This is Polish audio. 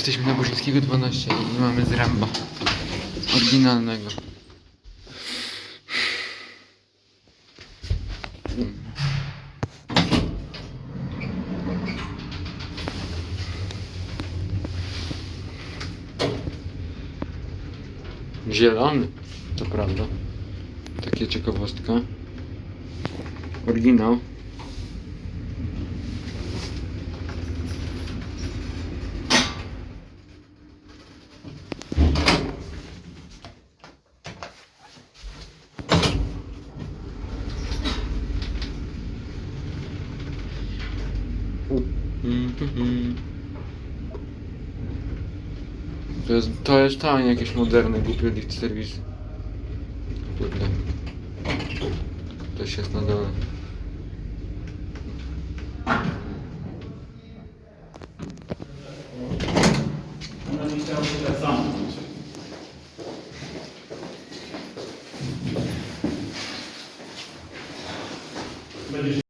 Jesteśmy na Burzyńskiego 12 i mamy z Ramba. Oryginalnego. Zielony, to prawda. Takie ciekawostka. Oryginał. To jest, to jest tanie, jakieś moderne, głupie lift serwisy. Kurde. Też jest na dole.